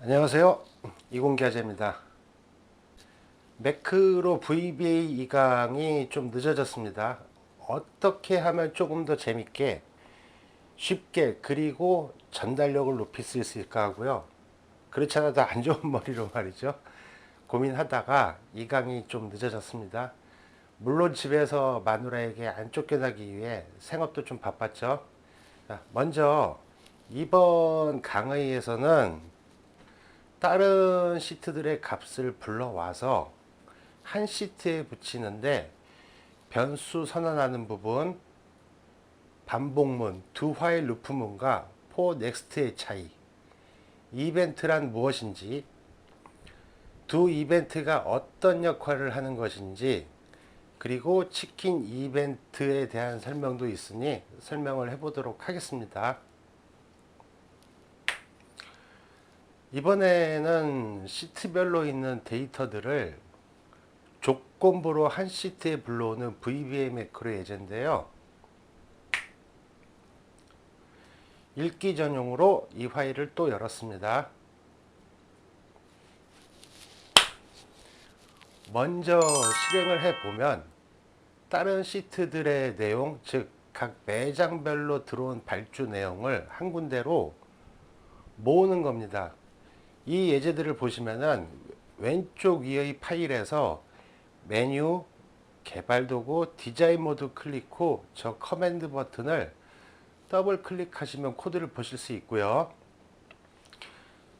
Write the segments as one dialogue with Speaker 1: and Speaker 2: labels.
Speaker 1: 안녕하세요. 이공기아재입니다. 매크로 VBA 2강이 좀 늦어졌습니다. 어떻게 하면 조금 더 재밌게 쉽게 그리고 전달력을 높일 수 있을까 하고요. 그렇지 않아도 안 좋은 머리로 말이죠. 고민하다가 2강이 좀 늦어졌습니다. 물론 집에서 마누라에게 안 쫓겨나기 위해 생업도 좀 바빴죠. 자, 먼저 이번 강의에서는 다른 시트들의 값을 불러와서 한 시트에 붙이는데 변수 선언하는 부분, 반복문, 두 화일 루프문과 포 넥스트의 차이, 이벤트란 무엇인지, 두 이벤트가 어떤 역할을 하는 것인지, 그리고 치킨 이벤트에 대한 설명도 있으니 설명을 해보도록 하겠습니다. 이번에는 시트별로 있는 데이터들을 조건부로 한 시트에 불러오는 VBA 매크로 예제인데요. 읽기 전용으로 이 파일을 또 열었습니다. 먼저 실행을 해보면 다른 시트들의 내용, 즉 각 매장별로 들어온 발주 내용을 한 군데로 모으는 겁니다. 이 예제들을 보시면은 왼쪽 위의 파일에서 메뉴, 개발 도구, 디자인 모드 클릭 후 저 커맨드 버튼을 더블 클릭하시면 코드를 보실 수 있고요.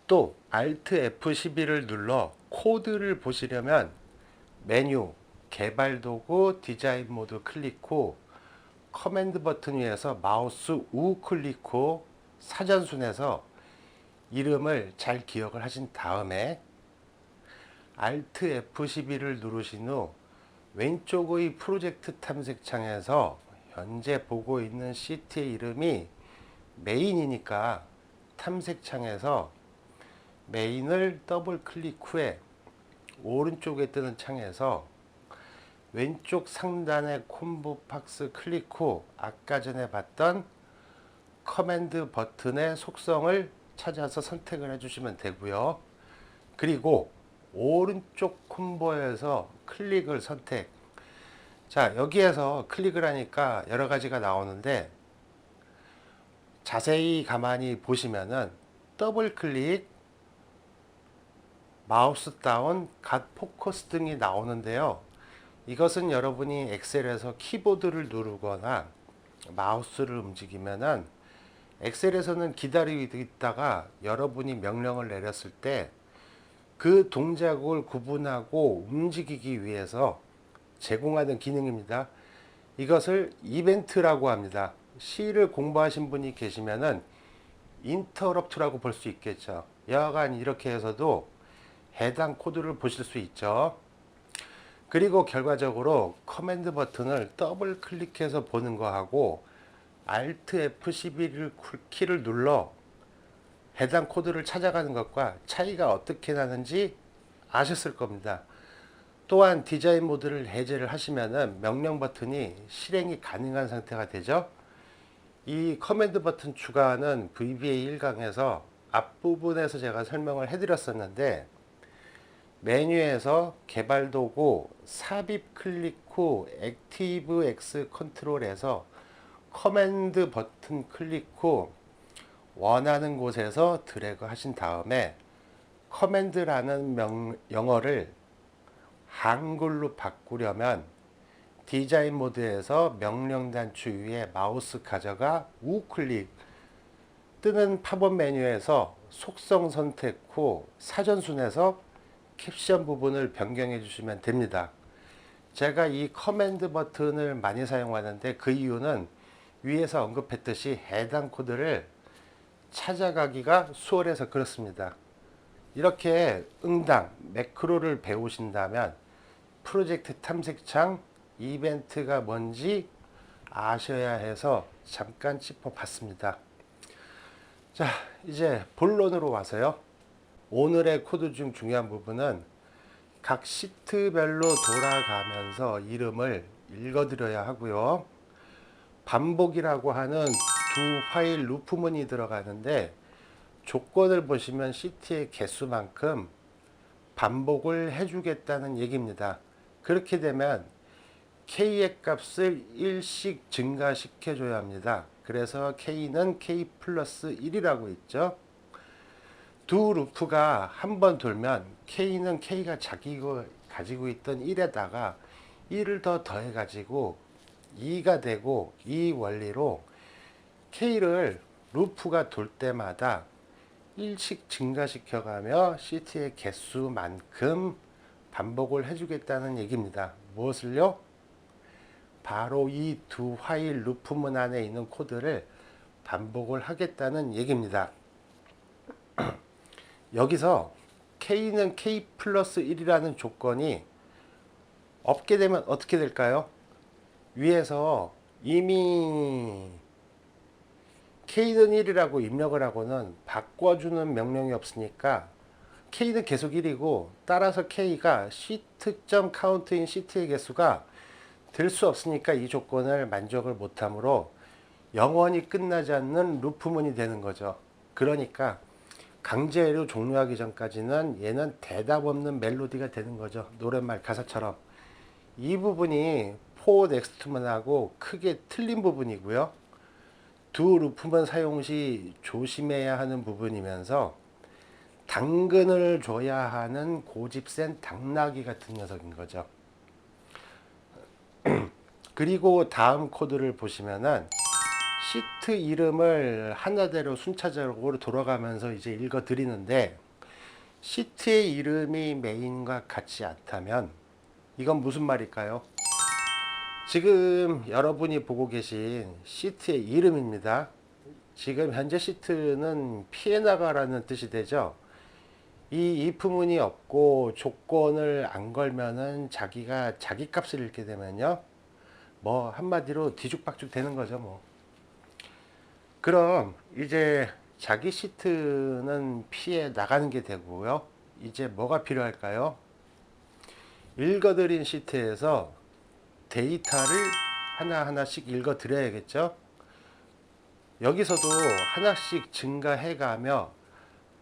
Speaker 1: 또 Alt F12를 눌러 코드를 보시려면 메뉴, 개발 도구, 디자인 모드 클릭 후 커맨드 버튼 위에서 마우스 우 클릭 후 사전순에서 이름을 잘 기억을 하신 다음에 Alt F12를 누르신 후 왼쪽의 프로젝트 탐색 창에서 현재 보고 있는 시트의 이름이 메인이니까 탐색 창에서 메인을 더블 클릭 후에 오른쪽에 뜨는 창에서 왼쪽 상단의 콤보 박스 클릭 후 아까 전에 봤던 커맨드 버튼의 속성을 찾아서 선택을 해주시면 되고요. 그리고 오른쪽 콤보에서 클릭을 선택. 자, 여기에서 클릭을 하니까 여러 가지가 나오는데 자세히 가만히 보시면은 더블 클릭, 마우스 다운, 갓 포커스 등이 나오는데요. 이것은 여러분이 엑셀에서 키보드를 누르거나 마우스를 움직이면은 엑셀에서는 기다리고 있다가 여러분이 명령을 내렸을 때 그 동작을 구분하고 움직이기 위해서 제공하는 기능입니다. 이것을 이벤트라고 합니다. C를 공부하신 분이 계시면은 인터럽트라고 볼 수 있겠죠. 여하간 이렇게 해서도 해당 코드를 보실 수 있죠. 그리고 결과적으로 커맨드 버튼을 더블 클릭해서 보는 거하고 Alt F11을 키를 눌러 해당 코드를 찾아가는 것과 차이가 어떻게 나는지 아셨을 겁니다. 또한 디자인 모드를 해제를 하시면은 명령 버튼이 실행이 가능한 상태가 되죠. 이 커맨드 버튼 추가는 VBA 1강에서 앞부분에서 제가 설명을 해드렸었는데 메뉴에서 개발 도구 삽입 클릭 후 액티브 X 컨트롤에서 커맨드 버튼 클릭 후 원하는 곳에서 드래그 하신 다음에 커맨드라는 명, 영어를 한글로 바꾸려면 디자인 모드에서 명령 단추 위에 마우스 가져가 우클릭 뜨는 팝업 메뉴에서 속성 선택 후 사전순에서 캡션 부분을 변경해 주시면 됩니다. 제가 이 커맨드 버튼을 많이 사용하는데 그 이유는 위에서 언급했듯이 해당 코드를 찾아가기가 수월해서 그렇습니다. 이렇게 응당, 매크로를 배우신다면 프로젝트 탐색창 이벤트가 뭔지 아셔야 해서 잠깐 짚어봤습니다. 자, 이제 본론으로 와서요. 오늘의 코드 중 중요한 부분은 각 시트별로 돌아가면서 이름을 읽어드려야 하고요. 반복이라고 하는 두 파일 루프문이 들어가는데 조건을 보시면 시트의 개수만큼 반복을 해주겠다는 얘기입니다. 그렇게 되면 K의 값을 1씩 증가시켜줘야 합니다. 그래서 K는 K 플러스 1이라고 있죠. 두 루프가 한 번 돌면 K는 K가 자기가 가지고 있던 1에다가 1을 더 더해 가지고 2가 되고 이 원리로 K를 루프가 돌 때마다 1씩 증가시켜가며 시트의 개수만큼 반복을 해주겠다는 얘기입니다. 무엇을요? 바로 이 두 화일 루프문 안에 있는 코드를 반복을 하겠다는 얘기입니다. 여기서 K는 K 플러스 1이라는 조건이 없게 되면 어떻게 될까요? 위에서 이미 K는 1이라고 입력을 하고는 바꿔주는 명령이 없으니까 K는 계속 1이고 따라서 K가 시트점 카운트인 시트의 개수가 될 수 없으니까 이 조건을 만족을 못하므로 영원히 끝나지 않는 루프문이 되는 거죠. 그러니까 강제로 종료하기 전까지는 얘는 대답 없는 멜로디가 되는 거죠. 노랫말 가사처럼. 이 부분이 포 넥스트문하고 크게 틀린 부분이고요. 두 루프문 사용 시 조심해야 하는 부분이면서 당근을 줘야 하는 고집센 당나귀 같은 녀석인 거죠. 그리고 다음 코드를 보시면은 시트 이름을 하나대로 순차적으로 돌아가면서 이제 읽어 드리는데 시트의 이름이 메인과 같지 않다면 이건 무슨 말일까요? 지금 여러분이 보고 계신 시트의 이름입니다. 지금 현재 시트는 피해 나가라는 뜻이 되죠. 이 if문이 없고 조건을 안 걸면은 자기가 자기 값을 잃게 되면요. 뭐 한마디로 뒤죽박죽 되는 거죠, 뭐. 그럼 이제 자기 시트는 피해 나가는 게 되고요. 이제 뭐가 필요할까요? 읽어드린 시트에서 데이터를 하나하나씩 읽어 드려야겠죠? 여기서도 하나씩 증가해 가며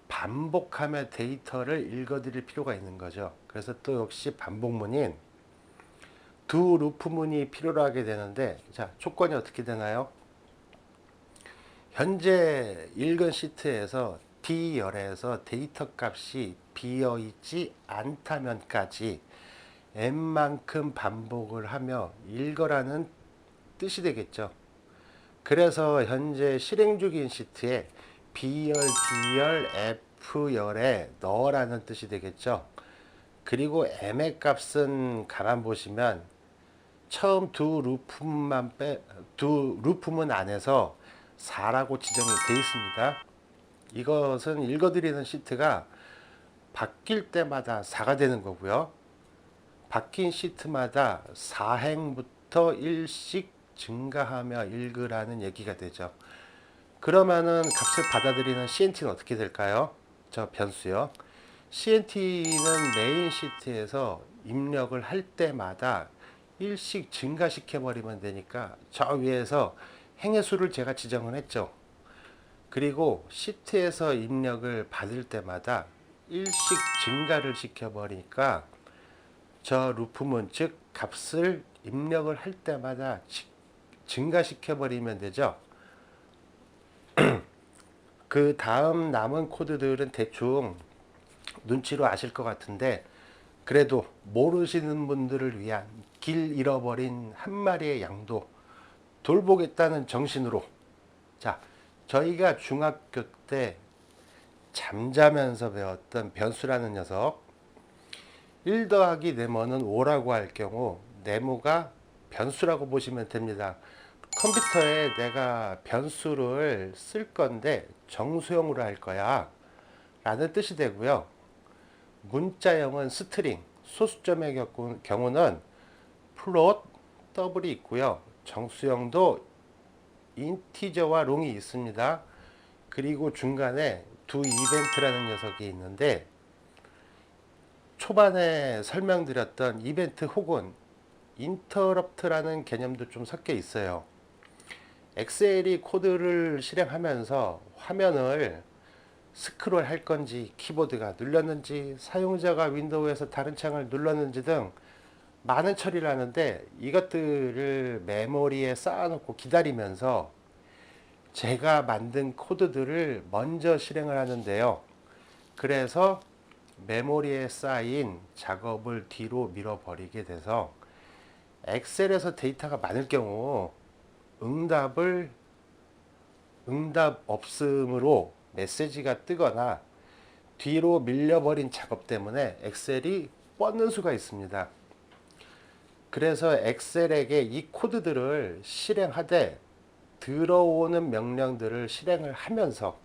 Speaker 1: 반복하며 데이터를 읽어 드릴 필요가 있는 거죠. 그래서 또 역시 반복문인 두 루프문이 필요로 하게 되는데 자 조건이 어떻게 되나요? 현재 읽은 시트에서 D열에서 데이터 값이 비어 있지 않다면까지 n만큼 반복을 하며 읽어라는 뜻이 되겠죠. 그래서 현재 실행 중인 시트에 B열, D열, F열에 넣어라는 뜻이 되겠죠. 그리고 M의 값은 가만 보시면 처음 두 루프만 빼, 두 루프문 안에서 4라고 지정이 되어 있습니다. 이것은 읽어드리는 시트가 바뀔 때마다 4가 되는 거고요. 바뀐 시트마다 4행부터 1씩 증가하며 읽으라는 얘기가 되죠. 그러면은 값을 받아들이는 CNT는 어떻게 될까요? 저 변수요. CNT는 메인 시트에서 입력을 할 때마다 1씩 증가시켜 버리면 되니까 저 위에서 행의 수를 제가 지정을 했죠. 그리고 시트에서 입력을 받을 때마다 1씩 증가를 시켜 버리니까 저 루프문 즉 값을 입력을 할 때마다 증가시켜 버리면 되죠. 그 다음 남은 코드들은 대충 눈치로 아실 것 같은데 그래도 모르시는 분들을 위한 길 잃어버린 한 마리의 양도 돌보겠다는 정신으로 자 저희가 중학교 때 잠자면서 배웠던 변수라는 녀석 1 더하기 네모는 5라고 할 경우 네모가 변수라고 보시면 됩니다. 컴퓨터에 내가 변수를 쓸 건데 정수형으로 할 거야 라는 뜻이 되고요. 문자형은 스트링, 소수점의 경우는 플롯, 더블이 있고요. 정수형도 인티저와 롱이 있습니다. 그리고 중간에 두 이벤트라는 녀석이 있는데 초반에 설명드렸던 이벤트 혹은 인터럽트라는 개념도 좀 섞여 있어요. 엑셀이 코드를 실행하면서 화면을 스크롤 할 건지 키보드가 눌렸는지 사용자가 윈도우에서 다른 창을 눌렀는지 등 많은 처리를 하는데 이것들을 메모리에 쌓아놓고 기다리면서 제가 만든 코드들을 먼저 실행을 하는데요. 그래서 메모리에 쌓인 작업을 뒤로 밀어버리게 돼서 엑셀에서 데이터가 많을 경우 응답을 응답 없음으로 메시지가 뜨거나 뒤로 밀려버린 작업 때문에 엑셀이 뻗는 수가 있습니다. 그래서 엑셀에게 이 코드들을 실행하되 들어오는 명령들을 실행을 하면서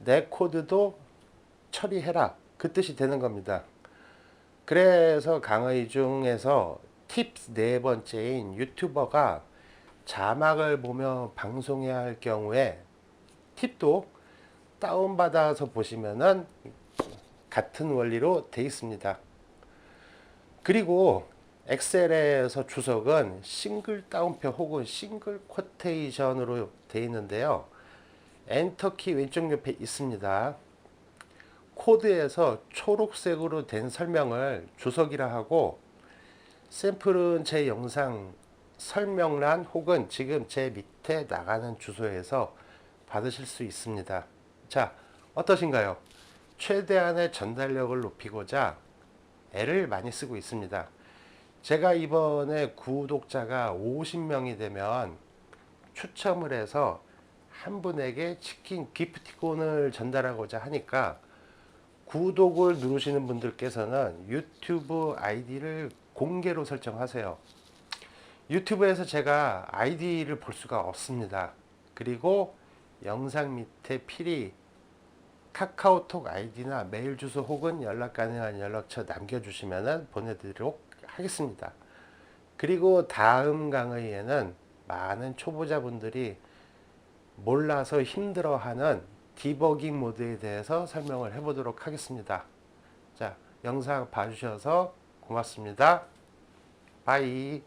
Speaker 1: 내 코드도 처리해라 그 뜻이 되는 겁니다. 그래서 강의 중에서 팁스 네 번째인 유튜버가 자막을 보며 방송해야 할 경우에 팁도 다운받아서 보시면은 같은 원리로 돼 있습니다. 그리고 엑셀에서 주석은 싱글 따옴표 혹은 싱글 쿼테이션으로 되어 있는데요. 엔터키 왼쪽 옆에 있습니다. 코드에서 초록색으로 된 설명을 주석이라 하고 샘플은 제 영상 설명란 혹은 지금 제 밑에 나가는 주소에서 받으실 수 있습니다. 자, 어떠신가요? 최대한의 전달력을 높이고자 애를 많이 쓰고 있습니다. 제가 이번에 구독자가 50명이 되면 추첨을 해서 한 분에게 치킨 기프티콘을 전달하고자 하니까 구독을 누르시는 분들께서는 유튜브 아이디를 공개로 설정하세요. 유튜브에서 제가 아이디를 볼 수가 없습니다. 그리고 영상 밑에 필히 카카오톡 아이디나 메일 주소 혹은 연락 가능한 연락처 남겨주시면 보내드리도록 하겠습니다. 그리고 다음 강의에는 많은 초보자분들이 몰라서 힘들어하는 디버깅 모드에 대해서 설명을 해보도록 하겠습니다. 자, 영상 봐주셔서 고맙습니다. 바이.